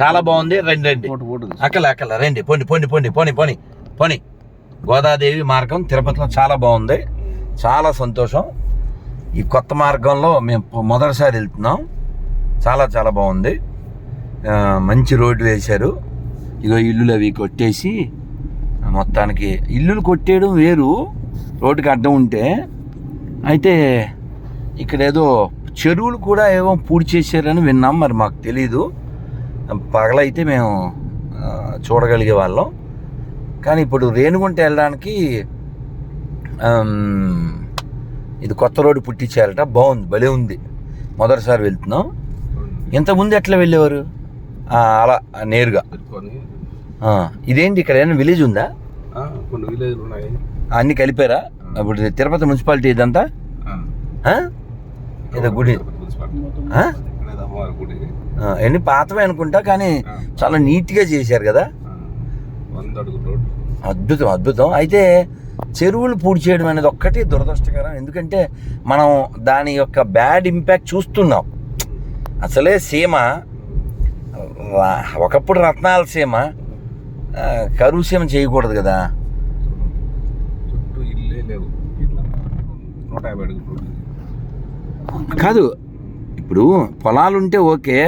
చాలా బాగుంది. రండి రండి. అక్కల అక్కల. రండి. పోండి పోండి పోండి పోని పోని పోని గోదాదేవి మార్గం తిరుపతిలో చాలా బాగుంది. చాలా సంతోషం. ఈ కొత్త మార్గంలో మేము మొదటిసారి వెళ్తున్నాం. చాలా చాలా బాగుంది. మంచి రోడ్డు వేశారు. ఇగో ఇల్లులు అవి కొట్టేసి మొత్తానికి ఇల్లులు కొట్టేయడం వేరు. రోడ్డుకి అడ్డం ఉంటే. అయితే ఇక్కడ ఏదో చెరువులు కూడా ఏవో పూడి చేశారని విన్నాం. మరి మాకు తెలీదు. పగలైతే మేము చూడగలిగే వాళ్ళం. కానీ ఇప్పుడు రేణుగుంట వెళ్ళడానికి ఇది కొత్త రోడ్డు పుట్టించారట. బాగుంది భలే ఉంది. మొదటిసారి వెళ్తున్నాం. ఇంతకుముందు ఎట్లా వెళ్ళేవారు? అలా నేరుగా. ఇదేంటి ఇక్కడ ఏమైనా విలేజ్ ఉందా? కొన్ని విలేజ్లు ఉన్నాయి. అన్ని కలిపారా? ఇప్పుడు తిరుపతి మున్సిపాలిటీ ఇదంతా? ఏదో గుడి. గుడి ఆ, ఎన్ని పాతవే అనుకుంటా కానీ. చాలా నీట్గా చేశారు కదా. వంద రోడ్డు. అద్భుతం అద్భుతం. అయితే చెరువులు పూడి చేయడం అనేది ఒక్కటి దురదృష్టకరం. ఎందుకంటే మనం దాని యొక్క బ్యాడ్ ఇంపాక్ట్ చూస్తున్నాం. అసలే సీమ ఒకప్పుడు రత్నాల సీమ కరువు సీమ చేయకూడదు కదా. కాదు ఇప్పుడు పొలాలు ఉంటే ఓకే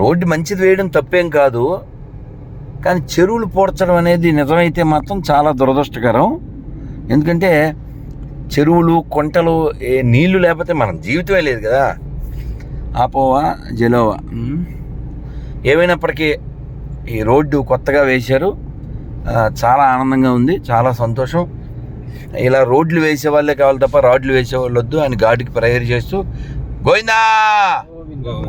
రోడ్డు మంచిది వేయడం తప్పేం కాదు. కానీ చెరువులు పూడ్చడం అనేది నిజమైతే మాత్రం చాలా దురదృష్టకరం. ఎందుకంటే చెరువులు కొంటలు ఏ నీళ్ళు లేకపోతే మనం జీవితమే లేదు కదా. ఆపోవా జలోవా. ఏమైనప్పటికీ ఈ రోడ్డు కొత్తగా వేశారు. చాలా ఆనందంగా ఉంది చాలా సంతోషం. ఇలా రోడ్లు వేసే వాళ్ళే కావాలి తప్ప రాడ్లు వేసే వాళ్ళు వద్దు అని గాడికి ప్రేయర్ చేస్తూ గోవిందా.